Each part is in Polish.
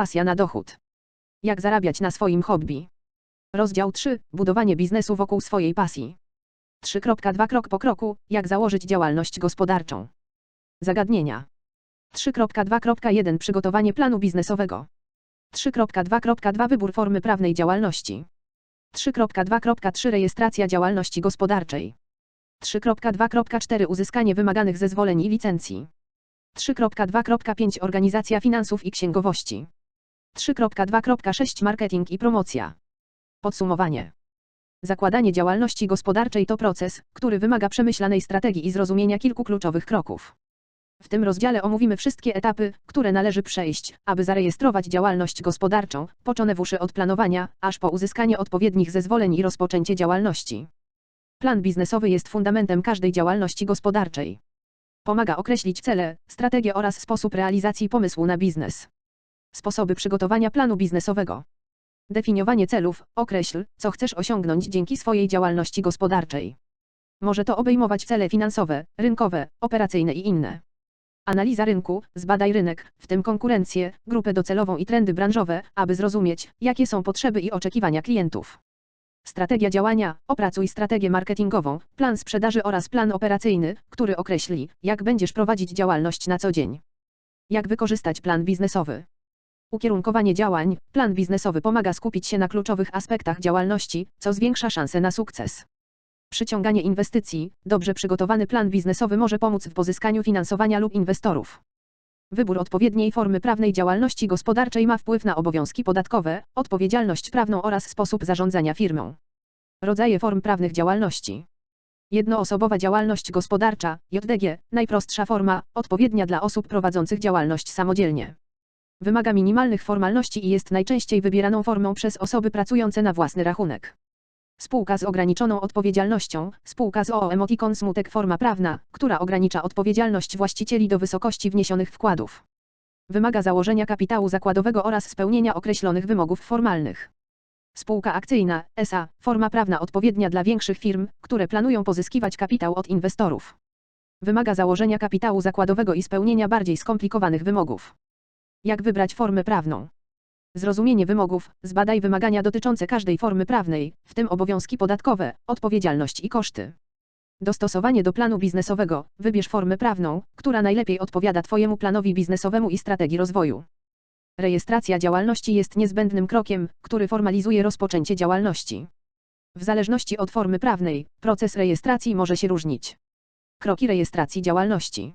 Pasja na dochód. Jak zarabiać na swoim hobby. Rozdział 3. Budowanie biznesu wokół swojej pasji. 3.2 Krok po kroku, jak założyć działalność gospodarczą. Zagadnienia. 3.2.1 Przygotowanie planu biznesowego. 3.2.2 Wybór formy prawnej działalności. 3.2.3 Rejestracja działalności gospodarczej. 3.2.4 Uzyskanie wymaganych zezwoleń i licencji. 3.2.5 Organizacja finansów i księgowości. 3.2.6 Marketing i promocja. Podsumowanie. Zakładanie działalności gospodarczej to proces, który wymaga przemyślanej strategii i zrozumienia kilku kluczowych kroków. W tym rozdziale omówimy wszystkie etapy, które należy przejść, aby zarejestrować działalność gospodarczą, począwszy od planowania, aż po uzyskanie odpowiednich zezwoleń i rozpoczęcie działalności. Plan biznesowy jest fundamentem każdej działalności gospodarczej. Pomaga określić cele, strategię oraz sposób realizacji pomysłu na biznes. Sposoby przygotowania planu biznesowego. Definiowanie celów. Określ, co chcesz osiągnąć dzięki swojej działalności gospodarczej. Może to obejmować cele finansowe, rynkowe, operacyjne i inne. Analiza rynku. Zbadaj rynek, w tym konkurencję, grupę docelową i trendy branżowe, aby zrozumieć, jakie są potrzeby i oczekiwania klientów. Strategia działania. Opracuj strategię marketingową, plan sprzedaży oraz plan operacyjny, który określi, jak będziesz prowadzić działalność na co dzień. Jak wykorzystać plan biznesowy. Ukierunkowanie działań. Plan biznesowy pomaga skupić się na kluczowych aspektach działalności, co zwiększa szanse na sukces. Przyciąganie inwestycji. Dobrze przygotowany plan biznesowy może pomóc w pozyskaniu finansowania lub inwestorów. Wybór odpowiedniej formy prawnej działalności gospodarczej ma wpływ na obowiązki podatkowe, odpowiedzialność prawną oraz sposób zarządzania firmą. Rodzaje form prawnych działalności. Jednoosobowa działalność gospodarcza, JDG, najprostsza forma, odpowiednia dla osób prowadzących działalność samodzielnie. Wymaga minimalnych formalności i jest najczęściej wybieraną formą przez osoby pracujące na własny rachunek. Spółka z ograniczoną odpowiedzialnością, spółka z OO Emoticon Smutek forma prawna, która ogranicza odpowiedzialność właścicieli do wysokości wniesionych wkładów. Wymaga założenia kapitału zakładowego oraz spełnienia określonych wymogów formalnych. Spółka akcyjna, SA, forma prawna odpowiednia dla większych firm, które planują pozyskiwać kapitał od inwestorów. Wymaga założenia kapitału zakładowego i spełnienia bardziej skomplikowanych wymogów. Jak wybrać formę prawną? Zrozumienie wymogów, zbadaj wymagania dotyczące każdej formy prawnej, w tym obowiązki podatkowe, odpowiedzialność i koszty. Dostosowanie do planu biznesowego, wybierz formę prawną, która najlepiej odpowiada Twojemu planowi biznesowemu i strategii rozwoju. Rejestracja działalności jest niezbędnym krokiem, który formalizuje rozpoczęcie działalności. W zależności od formy prawnej, proces rejestracji może się różnić. Kroki rejestracji działalności.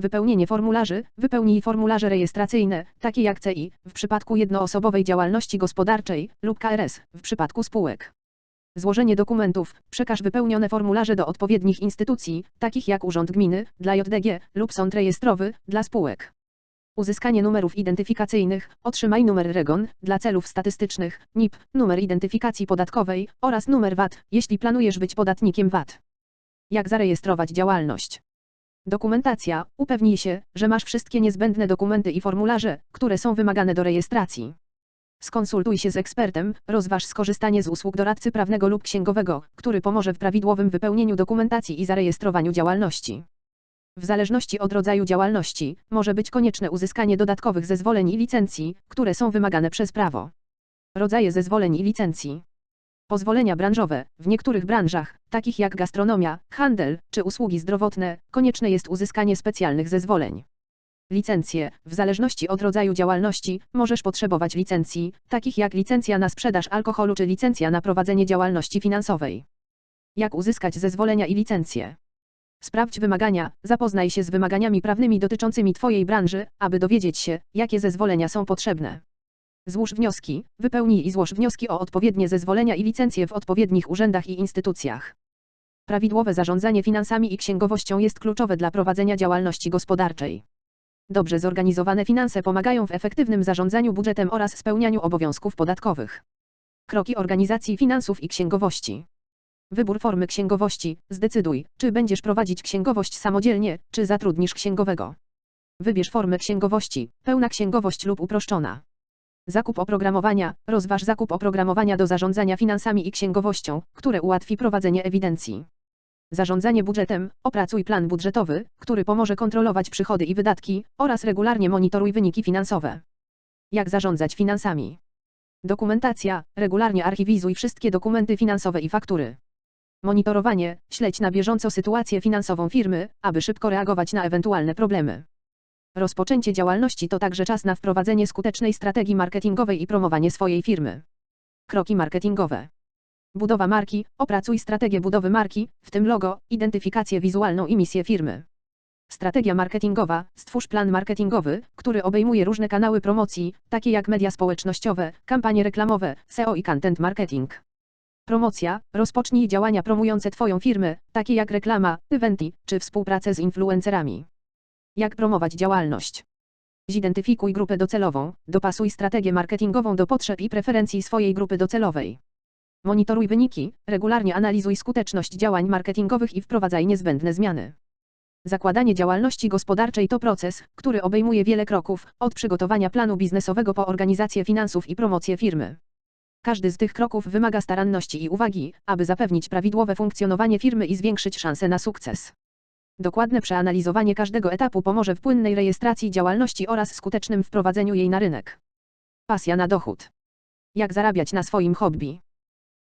Wypełnienie formularzy. Wypełnij formularze rejestracyjne, takie jak CI, w przypadku jednoosobowej działalności gospodarczej, lub KRS, w przypadku spółek. Złożenie dokumentów. Przekaż wypełnione formularze do odpowiednich instytucji, takich jak Urząd Gminy, dla JDG, lub Sąd Rejestrowy, dla spółek. Uzyskanie numerów identyfikacyjnych. Otrzymaj numer REGON, dla celów statystycznych, NIP, numer identyfikacji podatkowej, oraz numer VAT, jeśli planujesz być podatnikiem VAT. Jak zarejestrować działalność? Dokumentacja. Upewnij się, że masz wszystkie niezbędne dokumenty i formularze, które są wymagane do rejestracji. Skonsultuj się z ekspertem, rozważ skorzystanie z usług doradcy prawnego lub księgowego, który pomoże w prawidłowym wypełnieniu dokumentacji i zarejestrowaniu działalności. W zależności od rodzaju działalności, może być konieczne uzyskanie dodatkowych zezwoleń i licencji, które są wymagane przez prawo. Rodzaje zezwoleń i licencji. Pozwolenia branżowe. W niektórych branżach, takich jak gastronomia, handel czy usługi zdrowotne, konieczne jest uzyskanie specjalnych zezwoleń. Licencje. W zależności od rodzaju działalności, możesz potrzebować licencji, takich jak licencja na sprzedaż alkoholu czy licencja na prowadzenie działalności finansowej. Jak uzyskać zezwolenia i licencje? Sprawdź wymagania, zapoznaj się z wymaganiami prawnymi dotyczącymi Twojej branży, aby dowiedzieć się, jakie zezwolenia są potrzebne. Złóż wnioski, wypełnij i złóż wnioski o odpowiednie zezwolenia i licencje w odpowiednich urzędach i instytucjach. Prawidłowe zarządzanie finansami i księgowością jest kluczowe dla prowadzenia działalności gospodarczej. Dobrze zorganizowane finanse pomagają w efektywnym zarządzaniu budżetem oraz spełnianiu obowiązków podatkowych. Kroki organizacji finansów i księgowości. Wybór formy księgowości. Zdecyduj, czy będziesz prowadzić księgowość samodzielnie, czy zatrudnisz księgowego. Wybierz formę księgowości, pełna księgowość lub uproszczona. Zakup oprogramowania. Rozważ zakup oprogramowania do zarządzania finansami i księgowością, które ułatwi prowadzenie ewidencji. Zarządzanie budżetem. Opracuj plan budżetowy, który pomoże kontrolować przychody i wydatki, oraz regularnie monitoruj wyniki finansowe. Jak zarządzać finansami. Dokumentacja, regularnie archiwizuj wszystkie dokumenty finansowe i faktury. Monitorowanie, śledź na bieżąco sytuację finansową firmy, aby szybko reagować na ewentualne problemy. Rozpoczęcie działalności to także czas na wprowadzenie skutecznej strategii marketingowej i promowanie swojej firmy. Kroki marketingowe. Budowa marki, opracuj strategię budowy marki, w tym logo, identyfikację wizualną i misję firmy. Strategia marketingowa, stwórz plan marketingowy, który obejmuje różne kanały promocji, takie jak media społecznościowe, kampanie reklamowe, SEO i content marketing. Promocja, rozpocznij działania promujące Twoją firmę, takie jak reklama, eventy, czy współpracę z influencerami. Jak promować działalność? Zidentyfikuj grupę docelową, dopasuj strategię marketingową do potrzeb i preferencji swojej grupy docelowej. Monitoruj wyniki, regularnie analizuj skuteczność działań marketingowych i wprowadzaj niezbędne zmiany. Zakładanie działalności gospodarczej to proces, który obejmuje wiele kroków, od przygotowania planu biznesowego po organizację finansów i promocję firmy. Każdy z tych kroków wymaga staranności i uwagi, aby zapewnić prawidłowe funkcjonowanie firmy i zwiększyć szanse na sukces. Dokładne przeanalizowanie każdego etapu pomoże w płynnej rejestracji działalności oraz skutecznym wprowadzeniu jej na rynek. Pasja na dochód. Jak zarabiać na swoim hobby?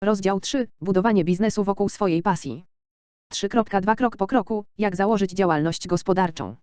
Rozdział 3. Budowanie biznesu wokół swojej pasji. 3.2 Krok po kroku, jak założyć działalność gospodarczą.